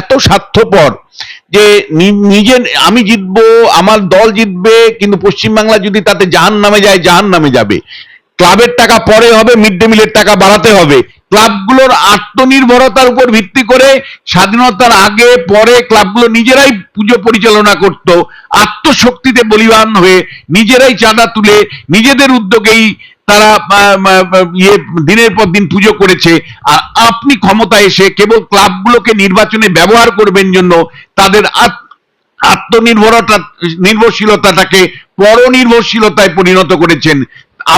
এত স্বার্থপর যে নিজে আমি জিতবো, আমার দল জিতবে, কিন্তু পশ্চিমবাংলা যদি তাতে জাহান নামে যায় জাহান নামে যাবে। ক্লাবের টাকা পরে হবে মিড ডে মিলের টাকা বাড়াতে হবে। ক্লাবগুলোর আত্মনির্ভরতার উপর ভিত্তি করে স্বাধীনতার আগে, পরে ক্লাবগুলো নিজেরাই পুজো পরিচালনা করত। আত্মশক্তিতে বলিবান হয়ে নিজেরাই চাঁদা তুলে নিজেদের উদ্যোগেই তারা ইয়ে দিনের পর দিন পুজো করেছে। আর আপনি ক্ষমতায় এসে কেবল ক্লাবগুলোকে নির্বাচনে ব্যবহার করবেন জন্য তাদের আত্মনির্ভরতা, নির্ভরশীলতাটাকে পরনির্ভরশীলতায় পরিণত করেছেন।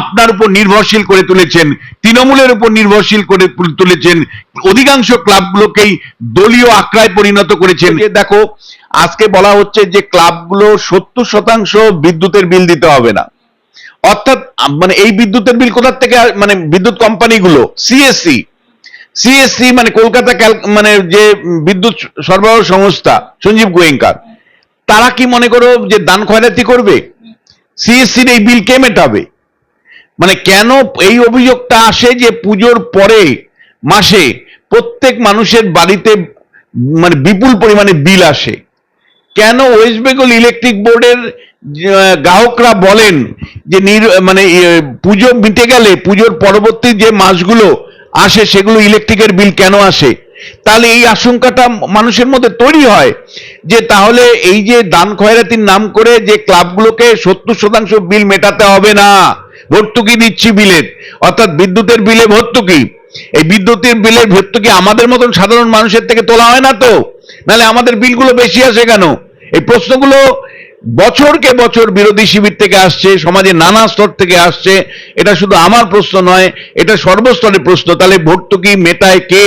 আপনার উপর নির্ভরশীল করে তুলেছেন, তৃণমূলের উপর নির্ভরশীল করে তুলেছেন, অধিকাংশ ক্লাবগুলোকেই দলীয় আক্রায় পরিণত করেছেন। দেখো, আজকে বলা হচ্ছে যে ক্লাবগুলো সত্তর শতাংশ বিদ্যুতের বিল দিতে হবে না। অর্থাৎ মানে এই বিদ্যুতের বিল কোথার থেকে মানে বিদ্যুৎ কোম্পানিগুলো? সিএসসি সিএসসি মানে কলকাতা মানে যে বিদ্যুৎ সরবরাহ সংস্থা, সঞ্জীব গোয়েঙ্কার, তারা কি মনে করো যে দান খয়রাতি করবে? সিএসসির এই বিল কে মেটাবে? মানে কেন এই অভিযোগটা আসে যে পুজোর পরে মাসে প্রত্যেক মানুষের বাড়িতে মানে বিপুল পরিমাণে বিল আসে? কেন ওয়েস্ট বেঙ্গল ইলেকট্রিক বোর্ডের গ্রাহকরা বলেন যে, নির- মানে পুজো মিটে গেলে, পুজোর পরবর্তী যে মাসগুলো আসে, সেগুলো ইলেকট্রিকের বিল কেন আসে? তাহলে এই আশঙ্কাটা মানুষের মধ্যে তৈরি হয় যে, তাহলে এই যে দান খয়রাতির নাম করে যে ক্লাবগুলোকে সত্তর শতাংশ বিল মেটাতে হবে না। ভর্তুকি দিচ্ছি বিলের অর্থাৎ বিদ্যুতের বিলে ভর্তুকি। এই বিদ্যুতের বিলের ভর্তুকি আমাদের মতন সাধারণ মানুষের থেকে তোলা হয় না তো? নাহলে আমাদের বিলগুলো বেশি আসে কেন? এই প্রশ্নগুলো বছরকে বছর বিরোধী শিবির থেকে আসছে সমাজের নানা স্তর থেকে আসছে। এটা শুধু আমার প্রশ্ন নয়, এটা সর্বস্তরের প্রশ্ন। তাহলে ভর্তুকি মেটায় কে?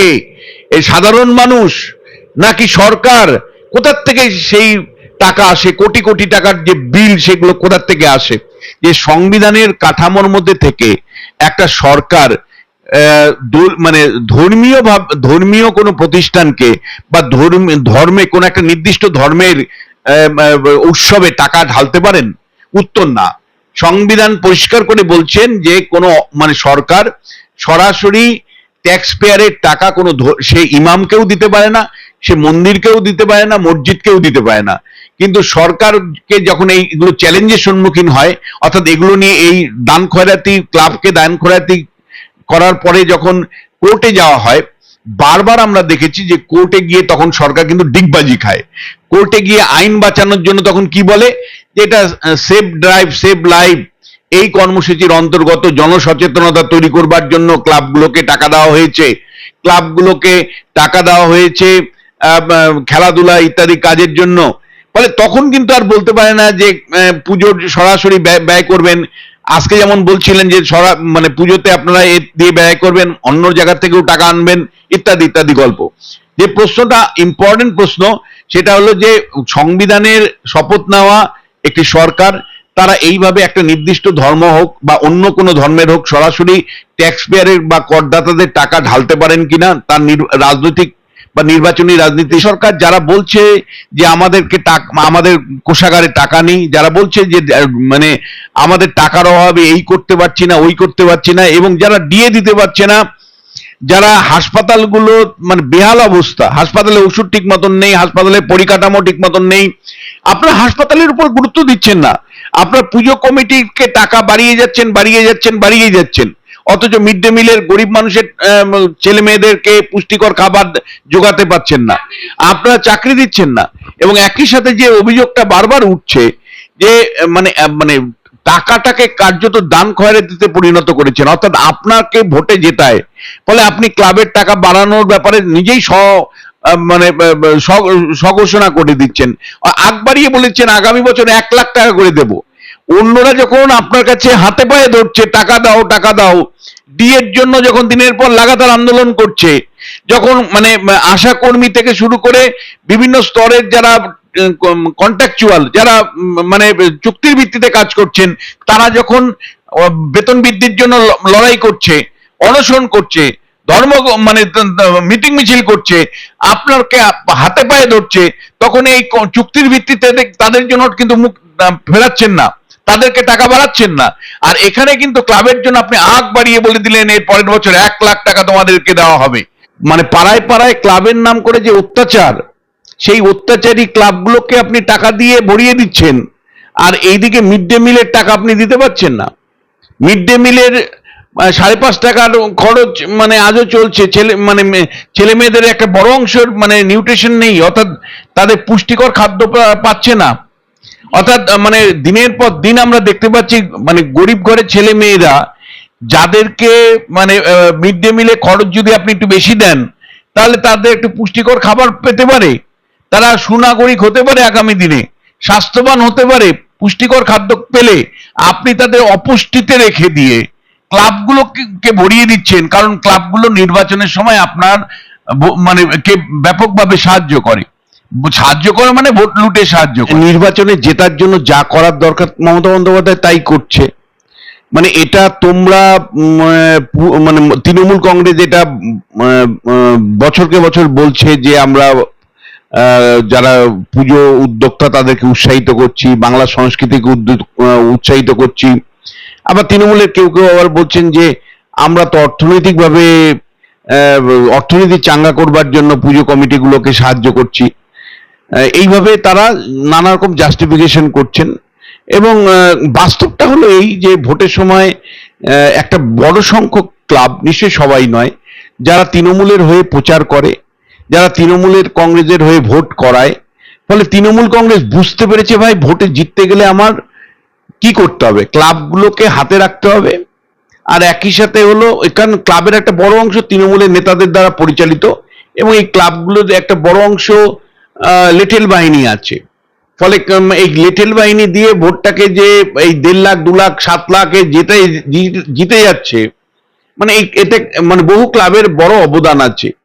এই সাধারণ মানুষ নাকি সরকার? কোথার থেকে সেই টাকা আসে? কোটি কোটি টাকার যে বিল, সেগুলো কোথার থেকে আসে? যে সংবিধানের কাঠামোর মধ্যে থেকে একটা সরকার মানে ধর্মীয় ভাব, ধর্মীয় কোনো প্রতিষ্ঠানকে বা ধর্ম কোন একটা নির্দিষ্ট ধর্মের উৎসবে টাকা ঢালতে পারেন? উত্তর না। সংবিধান পরিষ্কার করে বলছেন যে কোনো মানে সরকার সরাসরি ট্যাক্স পেয়ারের টাকা কোনো সে ইমামকেও দিতে পারে না, সে মন্দিরকেও দিতে পারে না, মসজিদকেও দিতে পারে না। কিন্তু সরকারকে যখন এইগুলো চ্যালেঞ্জের সম্মুখীন হয়, অর্থাৎ এগুলো নিয়ে এই দান খয়রাতি ক্লাবকে দান খয়রাতি করার পরে যখন কোর্টে যাওয়া হয় বারবার আমরা দেখেছি যে কোর্টে গিয়ে তখন সরকার কিন্তু ডিগবাজি খায়। কোর্টে গিয়ে আইন বাঁচানোর জন্য তখন কি বলে? এটা সেফ ড্রাইভ, সেভ লাইফ। এই কর্মসূচির অন্তর্গত জনসচেতনতা তৈরি করবার জন্য ক্লাবগুলোকে টাকা দেওয়া হয়েছে। ক্লাবগুলোকে টাকা দেওয়া হয়েছে খেলাধুলা ইত্যাদি কাজের জন্য। ফলে তখন কিন্তু আর বলতে পারে না যে পুজোর সরাসরি ব্যয় করবেন। আজকে যেমন বলছিলেন যে সরা মানে পুজোতে আপনারা এ দিয়ে ব্যয় করবেন, অন্য জায়গা থেকেও টাকা আনবেন, ইত্যাদি ইত্যাদি গল্প। যে প্রশ্নটা ইম্পর্টেন্ট প্রশ্ন, সেটা হলো যে সংবিধানের শপথ নেওয়া একটি সরকার, তারা এইভাবে একটা নির্দিষ্ট ধর্ম হোক বা অন্য কোনো ধর্মের হোক, সরাসরি ট্যাক্স পেয়ারের বা করদাতাদের টাকা ঢালতে পারেন কিনা, তার রাজনৈতিক বা নির্বাচনী রাজনীতি। সরকার যারা বলছে যে আমাদেরকে আমাদের কোষাগারে টাকা নেই, যারা বলছে যে মানে আমাদের টাকার অভাবে এই করতে পারছি না, ওই করতে পারছি না, এবং যারা দিয়ে দিতে পারছে না, যারা হাসপাতালগুলো মানে বেহাল অবস্থা, হাসপাতালে ওষুধ ঠিক মতন নেই, হাসপাতালে পরিকাঠামো ঠিক মতন নেই, আপনার হাসপাতালের উপর গুরুত্ব দিচ্ছেন না। আপনার পুজো কমিটিকে টাকা বাড়িয়ে যাচ্ছেন বাড়িয়ে যাচ্ছেন বাড়িয়ে যাচ্ছেন। অথচ মিড ডে মিলের গরিব মানুষের ছেলে মেয়েদেরকে পুষ্টিকর খাবার জোগাতে পারছেন না। আপনারা চাকরি দিচ্ছেন না। এবং একই সাথে যে অভিযোগটা বারবার উঠছে যে মানে মানে টাকাটাকে কার্যত দান খয়রাতিতে পরিণত করেছেন অর্থাৎ আপনাকে ভোটে জেতায়। ফলে আপনি ক্লাবের টাকা বাড়ানোর ব্যাপারে নিজেই স মানে আহ, স- স্বঘোষণা করে দিচ্ছেন। আগ বাড়িয়ে বলেছেন আগামী বছর এক লাখ টাকা করে দেব। অন্যরা যখন আপনার কাছে হাতে পায়ে ধরছে, টাকা দাও টাকা দাও, ডিএর জন্য যখন দিনের পর লাগাতার আন্দোলন করছে, যখন মানে আশা কর্মী থেকে শুরু করে বিভিন্ন স্তরের যারা কন্ট্রাকচুয়াল যারা মানে চুক্তির ভিত্তিতে কাজ করছেন, তারা যখন বেতন বৃদ্ধির জন্য লড়াই করছে, অনশন করছে, ধর্ম মানে মিটিং মিছিল করছে আপনাকে হাতে পায়ে ধরছে, তখন এই চুক্তির ভিত্তিতে তাদের জন্য কিন্তু মুখ ফেরাচ্ছেন না। তাদেরকে টাকা বাড়াচ্ছেন না। আর এখানে কিন্তু ক্লাবের জন্য আপনি আগ বাড়িয়ে বলে দিলেন, এর পরের বছর এক লাখ টাকা তোমাদেরকে দেওয়া হবে। মানে পাড়ায় পাড়ায় ক্লাবের নাম করে যে অত্যাচার, সেই অত্যাচারী ক্লাবগুলোকে আপনি টাকা দিয়ে ভরিয়ে দিচ্ছেন। আর এইদিকে মিড ডে মিলের টাকা আপনি দিতে পারছেন না। মিড ডে মিলের সাড়ে পাঁচ টাকার খরচ মানে আজও চলছে। ছেলে মানে ছেলে মেয়েদের একটা বড় অংশের মানে নিউট্রিশন নেই, অর্থাৎ তাদের পুষ্টিকর খাদ্য পাচ্ছে না। অর্থাৎ মানে দিনের পর দিন আমরা দেখতে পাচ্ছি মানে গরিব ঘরের ছেলে মেয়েরা যাদেরকে মানে মিড ডে মিলে খরচ যদি আপনি একটু বেশি দেন, তাহলে তাদের একটু পুষ্টিকর খাবার পেতে পারে। তারা সুনাগরিক হতে পারে আগামী দিনে, স্বাস্থ্যবান হতে পারে, পুষ্টিকর খাদ্য পেলে আপনি তাদের অপুষ্টিতে রেখে দিয়ে ক্লাবগুলোকে ভরিয়ে দিচ্ছেন, কারণ ক্লাবগুলো নির্বাচনের সময় আপনার মানে কে ব্যাপকভাবে সাহায্য করে। সাহায্য করে মানে ভোট লুটে সাহায্য করে। নির্বাচনে জেতার জন্য যা করার দরকার, মমতা বন্দ্যোপাধ্যায় তাই করছে। মানে এটা তোমরা মানে তৃণমূল কংগ্রেস এটা বছরকে বছর বলছে যে আমরা যারা পুজো উদ্যোক্তা তাদেরকে উৎসাহিত করছি, বাংলা সংস্কৃতিকে উৎসাহিত করছি। আবার তৃণমূলের কেউ কেউ আবার বলছেন যে আমরা তো অর্থনৈতিকভাবে অর্থনীতি চাঙ্গা করবার জন্য পুজো কমিটিগুলোকে সাহায্য করছি। এইভাবে তারা নানা রকম জাস্টিফিকেশন করছেন। এবং বাস্তবটা হলো এই যে ভোটের সময় একটা বড় সংখ্যক ক্লাব, নিশ্চয়ই সবাই নয়, যারা তৃণমূলের হয়ে প্রচার করে, যারা তৃণমূলের কংগ্রেসের হয়ে ভোট করায়, ফলে তৃণমূল কংগ্রেস বুঝতে পেরেছে, ভাই, ভোটে জিততে গেলে আমার কি করতে হবে? ক্লাবগুলোকে হাতে রাখতে হবে? আর একই সাথে হলো এখান ক্লাবের একটা বড় অংশ তৃণমূলের নেতাদের দ্বারা পরিচালিত, এবং এই ক্লাবগুলোর একটা বড় অংশ লেটেল বাহিনী আছে। ফলে এই লেটেল বাহিনী দিয়ে ভোটটাকে যে এই দেড় লাখ, দু লাখ, সাত লাখে জিতে জিতে যাচ্ছে মানে এতে মানে বহু ক্লাবের বড় অবদান আছে।